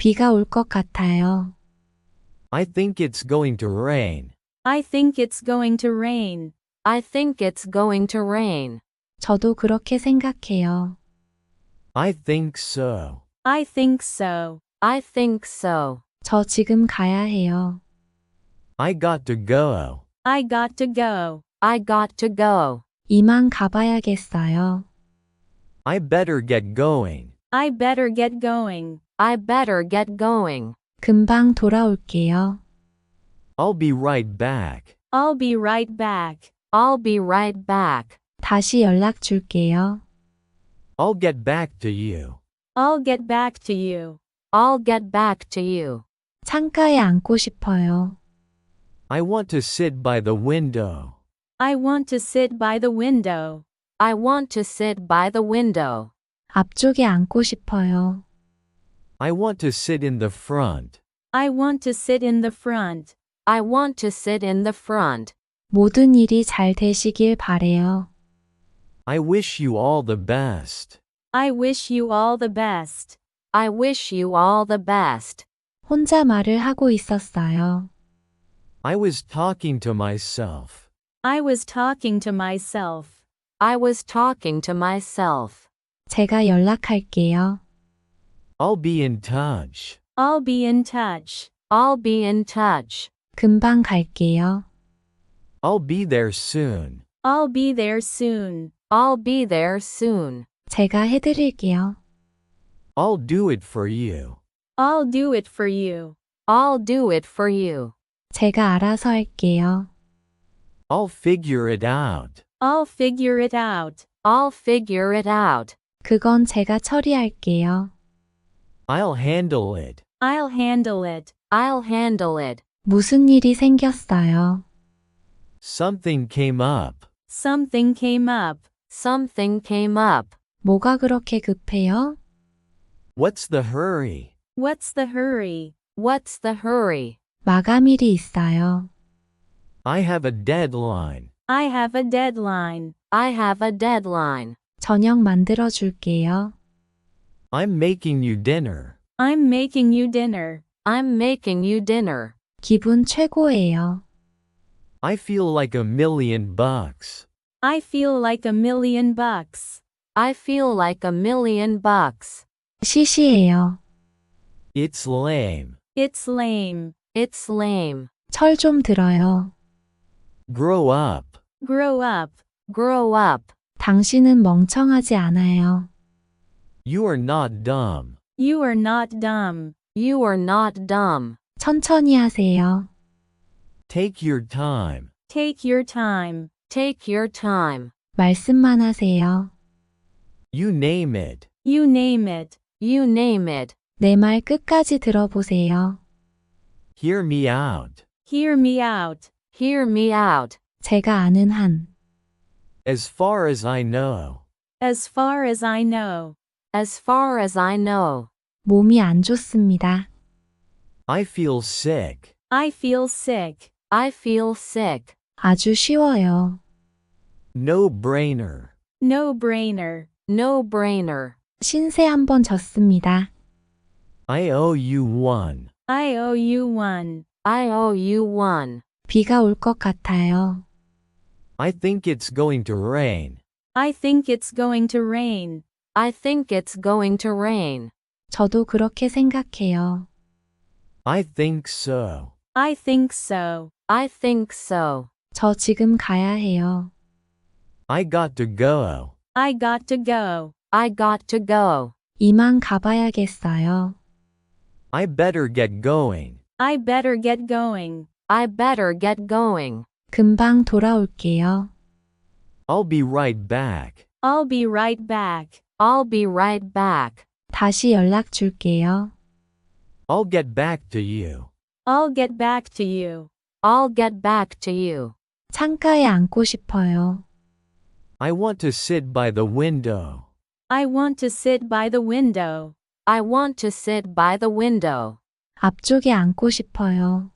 비가 올 것 같아요. I think it's going to rain. I think it's going to rain. I think it's going to rain. 저도 그렇게 생각해요. I think so. I think so. I think so. 저 지금 가야 해요. I got to go. I got to go. I got to go. 이만 가봐야겠어요. I better get going. I better get going. I better get going. 금방 돌아올게요. I'll be right back. I'll be right back. I'll be right back. 다시 연락 줄게요. I'll get back to you. I'll get back to you. I'll get back to you. 창가에 앉고 싶어요. I want to sit by the window. I want to sit by the window. I want to sit by the window. 앞쪽에 앉고 싶어요. I want to sit in the front. I want to sit in the front. I want to sit in the front. 모든 일이 잘 되시길 바래요. I wish you all the best. I wish you all the best. I wish you all the best. 혼자 말을 하고 있었어요. I was talking to myself. I was talking to myself. I was talking to myself. 제가 연락할게요. I'll be in touch. I'll be in touch. I'll be in touch. 금방 갈게요. I'll be there soon. I'll be there soon. I'll be there soon. 제가 해드릴게요. I'll do it for you. I'll do it for you. I'll do it for you. 제가 알아서 할게요. I'll figure it out. I'll figure it out. I'll figure it out. 그건 제가 처리할게요. I'll handle it. I'll handle it. I'll handle it. 무슨 일이 생겼어요? Something came up. Something came up. Something came up. 뭐가 그렇게 급해요? What's the hurry? What's the hurry? What's the hurry? 마감일이 있어요. I have a deadline. I have a deadline. I have a deadline. 저녁 만들어 줄게요. I'm making you dinner. I'm making you dinner. I'm making you dinner. 기분 최고예요. I feel like a million bucks. I feel like a million bucks. I feel like a million bucks. 시시해요. It's lame. It's lame. It's lame. 철 좀 들어요. Grow up. Grow up. Grow up. 당신은 멍청하지 않아요. You are not dumb. You are not dumb. You are not dumb. 천천히 하세요. Take your time. Take your time. Take your time. 말씀만 하세요. You name it. You name it. You name it. 내 말 끝까지 들어보세요. Hear me out. Hear me out. Hear me out. 제가 아는 한. As far as I know, As far as I know, As far as I know, 몸이 안 좋습니다. I feel sick. I feel sick. I feel sick. 아주 쉬워요. No brainer. No brainer. No brainer. 신세 한 번 졌습니다. I owe you one. I owe you one. I owe you one. 비가 올 것 같아요. I think it's going to rain. I think it's going to rain. I think it's going to rain. 저도 그렇게 생각해요. I think so. I think so. I think so. 저 지금 가야 해요. I got to go. I got to go. I got to go. 이만 가봐야겠어요. I better get going. I better get going. I better get going. 금방 돌아올게요. I'll be right back. I'll be right back. I'll be right back. 다시 연락 줄게요. I'll get back to you. I'll get back to you. I'll get back to you. 창가에 앉고 싶어요. I want to sit by the window. I want to sit by the window. I want to sit by the window. 앞쪽에 앉고 싶어요.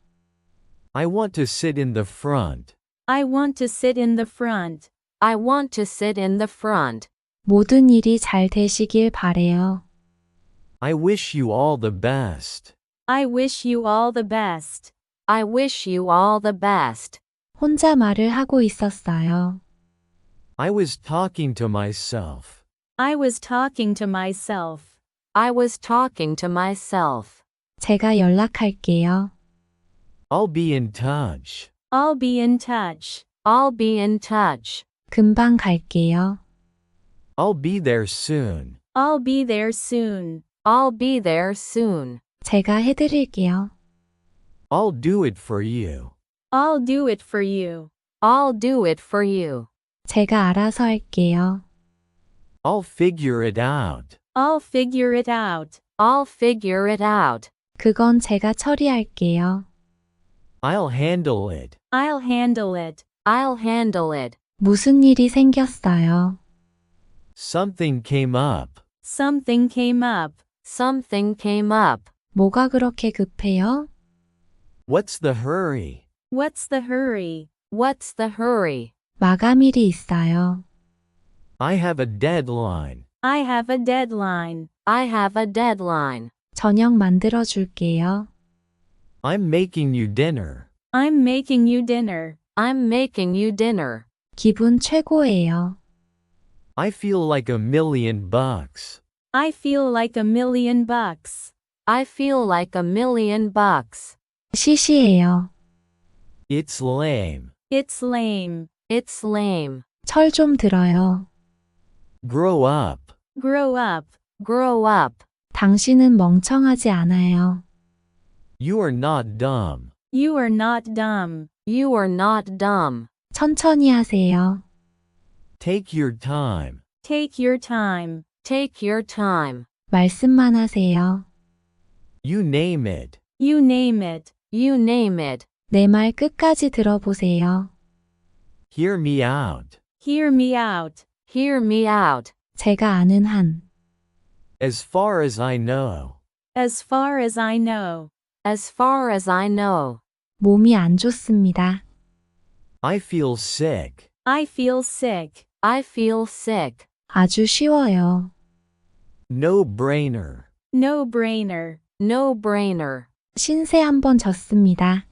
I want to sit in the front. I want to sit in the front. I want to sit in the front. 모든 일이 잘 되시길 바래요. I wish you all the best. I wish you all the best. I wish you all the best. 혼자 말을 하고 있었어요. I was talking to myself. I was talking to myself. I was talking to myself. 제가 연락할게요. I'll be in touch. I'll be in touch. I'll be in touch. 금방 갈게요. I'll be there soon. I'll be there soon. I'll be there soon. 제가 해드릴게요. I'll do it for you. I'll do it for you. I'll do it for you. 제가 알아서 할게요. I'll figure it out. I'll figure it out. I'll figure it out. 그건 제가 처리할게요. I'll handle it. I'll handle it. I'll handle it. 무슨 일이 생겼어요? Something came up. Something came up. Something came up. 뭐가 그렇게 급해요? What's the hurry? What's the hurry? What's the hurry? 마감일이 있어요. I have a deadline. I have a deadline. I have a deadline. 저녁 만들어 줄게요. I'm making you dinner. I'm making you dinner. I'm making you dinner. 기분 최고예요. I feel like a million bucks. I feel like a million bucks. I feel like a million bucks. 시시해요. It's lame. It's lame. It's lame. 철 좀 들어요. Grow up. Grow up. Grow up. 당신은 멍청하지 않아요. You are not dumb. You are not dumb. You are not dumb. 천천히 하세요. Take your time. Take your time. Take your time. 말씀만 하세요. You name it. You name it. You name it. 내 말 끝까지 들어보세요. Hear me out. Hear me out. Hear me out. 제가 아는 한. As far as I know, As far as I know, As far as I know, 몸이 안 좋습니다. I feel sick. I feel sick. I feel sick. 아주 쉬워요. No brainer. No brainer. No brainer. 신세 한 번 졌습니다.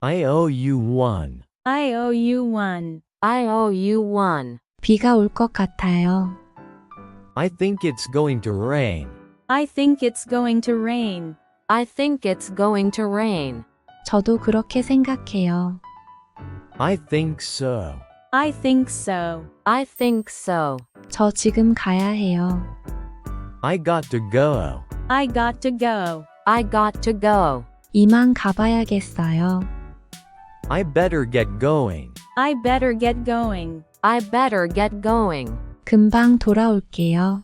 I owe you one. I owe you one. I owe you one. 비가 올 것 같아요. I think it's going to rain. I think it's going to rain. I think it's going to rain. 저도 그렇게 생각해요. I think so. I think so. I think so. 저 지금 가야 해요. I got to go. I got to go. I got to go. 이만 가봐야겠어요. I better get going. I better get going. I better get going. 금방 돌아올게요.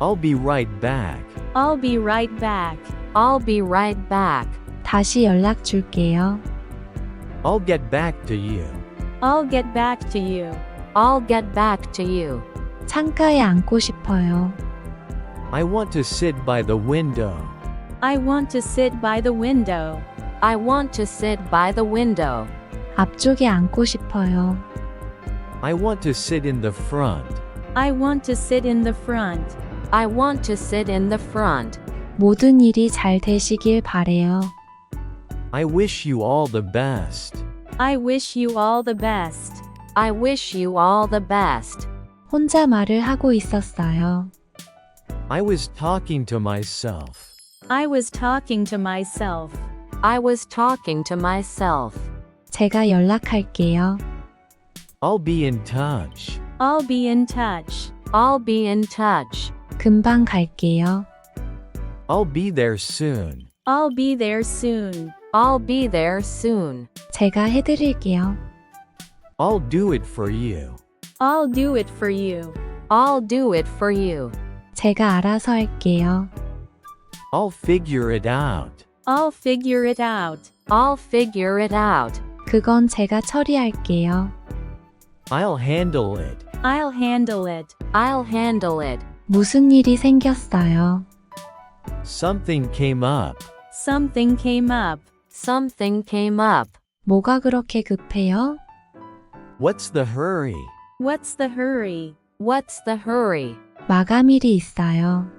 I'll be right back. I'll be right back. I'll be right back. 다시 연락 줄게요. I'll get back to you. I'll get back to you. I'll get back to you. 창가에 앉고 싶어요. I want to sit by the window. I want to sit by the window. I want to sit by the window. 앞쪽에 앉고 싶어요. I want to sit in the front. I want to sit in the front. I want to sit in the front. 모든 일이 잘 되시길 바래요. I wish you all the best. I wish you all the best. I wish you all the best. 혼자 말을 하고 있었어요. I was talking to myself. I was talking to myself. I was talking to myself. 제가 연락할게요. I'll be in touch. I'll be in touch. I'll be in touch. 금방 갈게요. I'll be there soon. I'll be there soon. I'll be there soon. 제가 해드릴게요. I'll do it for you. I'll do it for you. I'll do it for you. 제가 알아서 할게요. I'll figure it out. I'll figure it out. I'll figure it out. 그건 제가 처리할게요. I'll handle it. I'll handle it. I'll handle it. 무슨 일이 생겼어요? Something came up. Something came up. Something came up. 뭐가 그렇게 급해요? What's the hurry? What's the hurry? What's the hurry? 마감일이 있어요.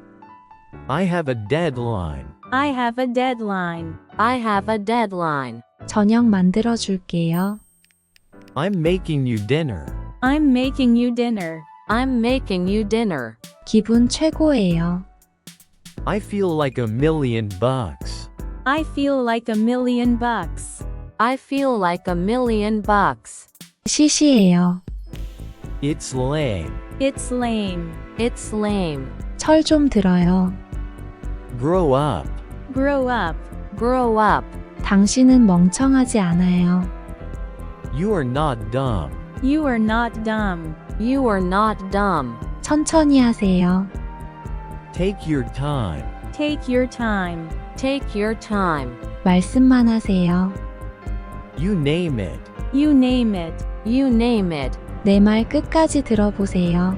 I have a deadline. I have a deadline. I have a deadline. 저녁 만들어 줄게요. I'm making you dinner. I'm making you dinner. I'm making you dinner. 기분 최고예요. I feel like a million bucks. I feel like a million bucks. I feel like a million bucks. 시시해요. It's lame. It's lame. It's lame. 철 좀 들어요. Grow up. Grow up. Grow up. 당신은 멍청하지 않아요. You are not dumb. You are not dumb. You are not dumb. 천천히 하세요. Take your time. Take your time. Take your time. 말씀만 하세요. You name it. You name it. You name it. 내 말 끝까지 들어보세요.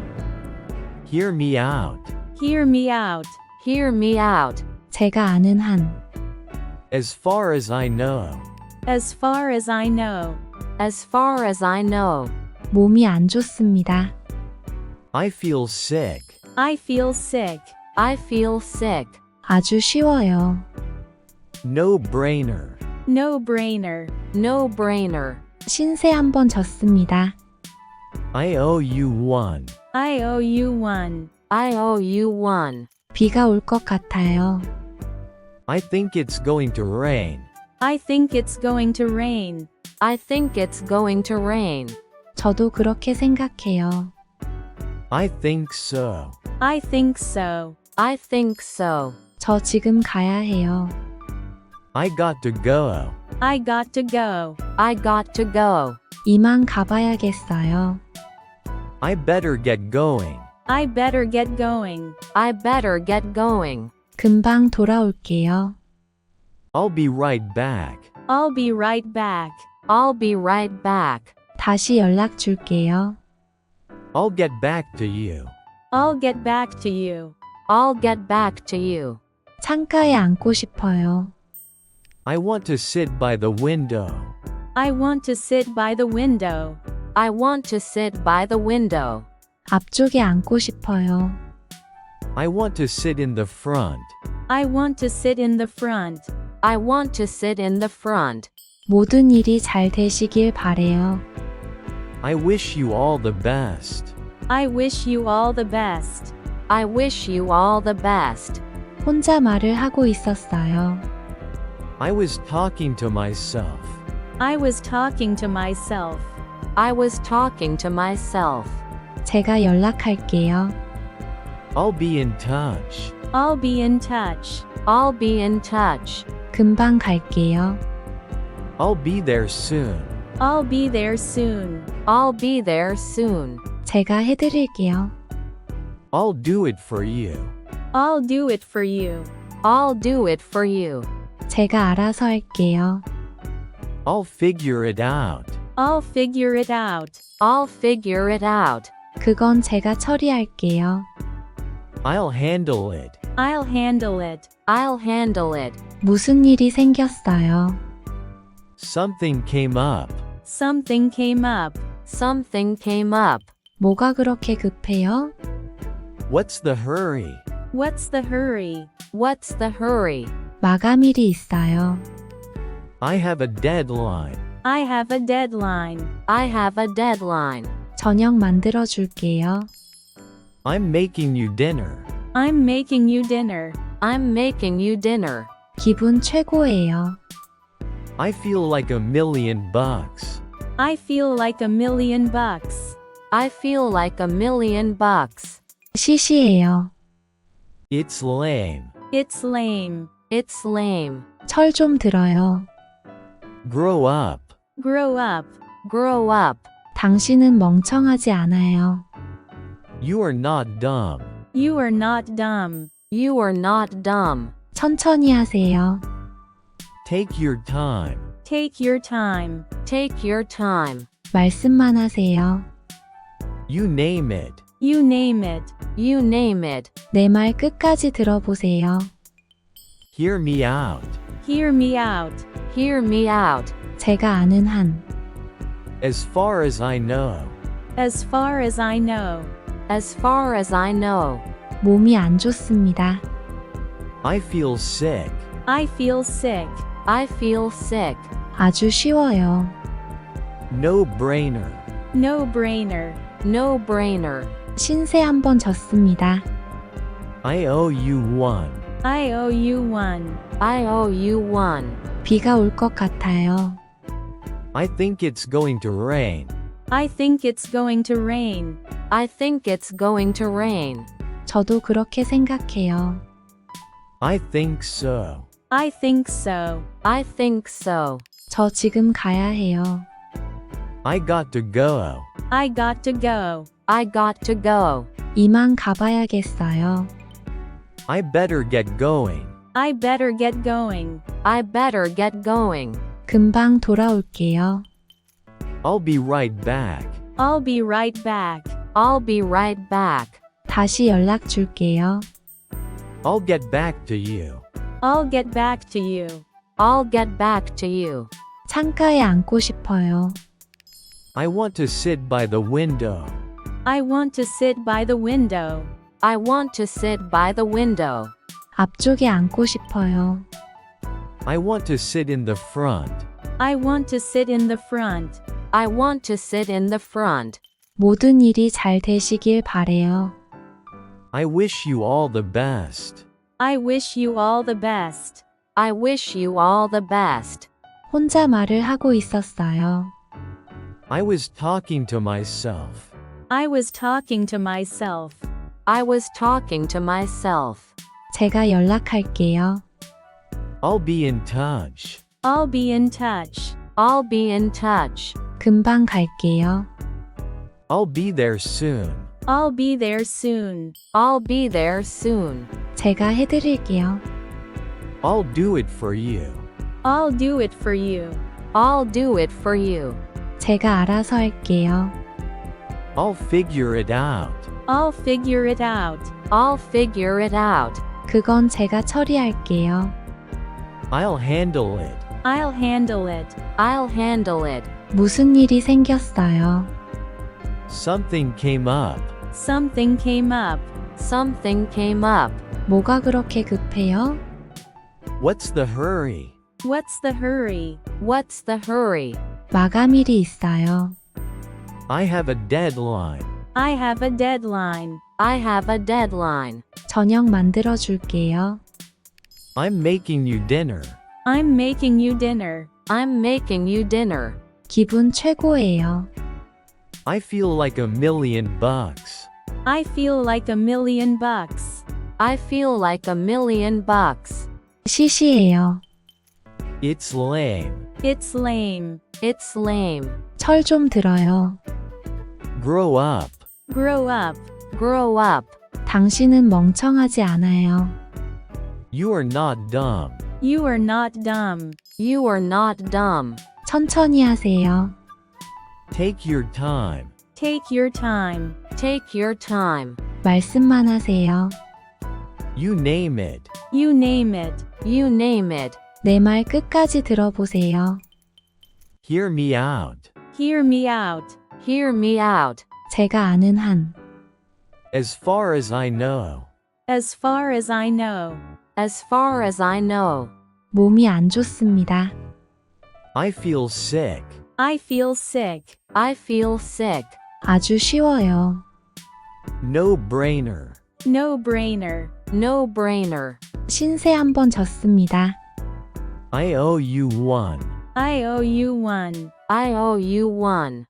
Hear me out. Hear me out. Hear me out. 제가 아는 한. As far as I know, As far as I know, As far as I know, 몸이 안 좋습니다. I feel sick. I feel sick. I feel sick. 아주 쉬워요. No brainer. No brainer. No brainer. 신세 한번 졌습니다. I owe you one. I owe you one. I owe you one. 비가 올 것 같아요. I think it's going to rain. I think it's going to rain. I think it's going to rain. 저도 그렇게 생각해요. I think so. I think so. I think so. 저 지금 가야 해요. I got to go. I got to go. I got to go. 이만 가봐야겠어요. I better get going. I better get going. I better get going. 금방 돌아올게요. I'll be right back. I'll be right back. I'll be right back. 다시 연락 줄게요. I'll get back to you. I'll get back to you. I'll get back to you. 창가에 앉고 싶어요. I want to sit by the window. I want to sit by the window. I want to sit by the window. 앞쪽에 앉고 싶어요. I want to sit in the front. I want to sit in the front. I want to sit in the front. 모든 일이 잘 되시길 바래요. I wish you all the best. I wish you all the best. I wish you all the best. 혼자 말을 하고 있었어요. I was talking to myself. I was talking to myself. I was talking to myself. 제가 연락할게요. I'll be in touch. I'll be in touch. I'll be in touch. 금방 갈게요. I'll be there soon. I'll be there soon. I'll be there soon. 제가 해드릴게요. I'll do it for you. I'll do it for you. I'll do it for you. 제가 알아서 할게요. I'll figure it out. I'll figure it out. I'll figure it out. 그건 제가 처리할게요. I'll handle it. I'll handle it. I'll handle it. 무슨 일이 생겼어요? Something came up. Something came up. Something came up. 뭐가 그렇게 급해요? What's the hurry? What's the hurry? What's the hurry? 마감일이 있어요. I have a deadline. I have a deadline. I have a deadline. 저녁 만들어 줄게요. I'm making you dinner. I'm making you dinner. I'm making you dinner. 기분 최고예요. I feel like a million bucks. I feel like a million bucks. I feel like a million bucks. 시시해요. It's lame. It's lame. It's lame. 철 좀 들어요. Grow up. Grow up. Grow up. 당신은 멍청하지 않아요. You are not dumb. You are not dumb. You are not dumb. 천천히 하세요. Take your time. Take your time. Take your time. 말씀만 하세요. You name it. You name it. You name it. 내 말 끝까지 들어보세요. Hear me out. Hear me out. Hear me out. 제가 아는 한. As far as I know, As far as I know, As far as I know, 몸이 안 좋습니다. I feel sick. I feel sick. I feel sick. 아주 쉬워요. No brainer. No brainer. No brainer. 신세 한번 졌습니다. I owe you one. I owe you one. I owe you one. 비가 올 것 같아요. I think it's going to rain. I think it's going to rain. I think it's going to rain. 저도 그렇게 생각해요. I think so. I think so. I think so. 저 지금 가야 해요. I got to go. I got to go. I got to go. 이만 가봐야겠어요. I better get going. I better get going. I better get going. 금방 돌아올게요. I'll be right back. I'll be right back. I'll be right back. 다시 연락 줄게요. I'll get back to you. I'll get back to you. I'll get back to you. 창가에 앉고 싶어요. I want to sit by the window. I want to sit by the window. I want to sit by the window. 앞쪽에 앉고 싶어요. I want to sit in the front. I want to sit in the front. I want to sit in the front. 모든 일이 잘 되시길 바래요. I wish you all the best. I wish you all the best. I wish you all the best. 혼자 말을 하고 있었어요. I was talking to myself. I was talking to myself. I was talking to myself. 제가 연락할게요. I'll be in touch. I'll be in touch. I'll be in touch. 금방 갈게요. I'll be there soon. I'll be there soon. I'll be there soon. 제가 해드릴게요. I'll do it for you. I'll do it for you. I'll do it for you. 제가 알아서 할게요. I'll figure it out. I'll figure it out. I'll figure it out. 그건 제가 처리할게요. I'll handle it. I'll handle it. I'll handle it. 무슨 일이 생겼어요? Something came up. Something came up. Something came up. 뭐가 그렇게 급해요? What's the hurry? What's the hurry? What's the hurry? 마감일이 있어요. I have a deadline. I have a deadline. I have a deadline. 저녁 만들어 줄게요. I'm making you dinner. I'm making you dinner. I'm making you dinner. 기분 최고예요. I feel like a million bucks. I feel like a million bucks. I feel like a million bucks. 시시해요. It's lame. It's lame. It's lame. 철 좀 들어요. Grow up. Grow up. Grow up. 당신은 멍청하지 않아요. You are not dumb. You are not dumb. You are not dumb. 천천히 하세요. Take your time. Take your time. Take your time. 말씀만 하세요. You name it. You name it. You name it. 내 말 끝까지 들어보세요. Hear me out. Hear me out. Hear me out. 제가 아는 한. As far as I know, As far as I know, As far as I know, 몸이 안 좋습니다. I feel sick. I feel sick. I feel sick. 아주 쉬워요. No brainer. No brainer. No brainer. 신세 한 번 졌습니다. I owe you one. I owe you one. I owe you one.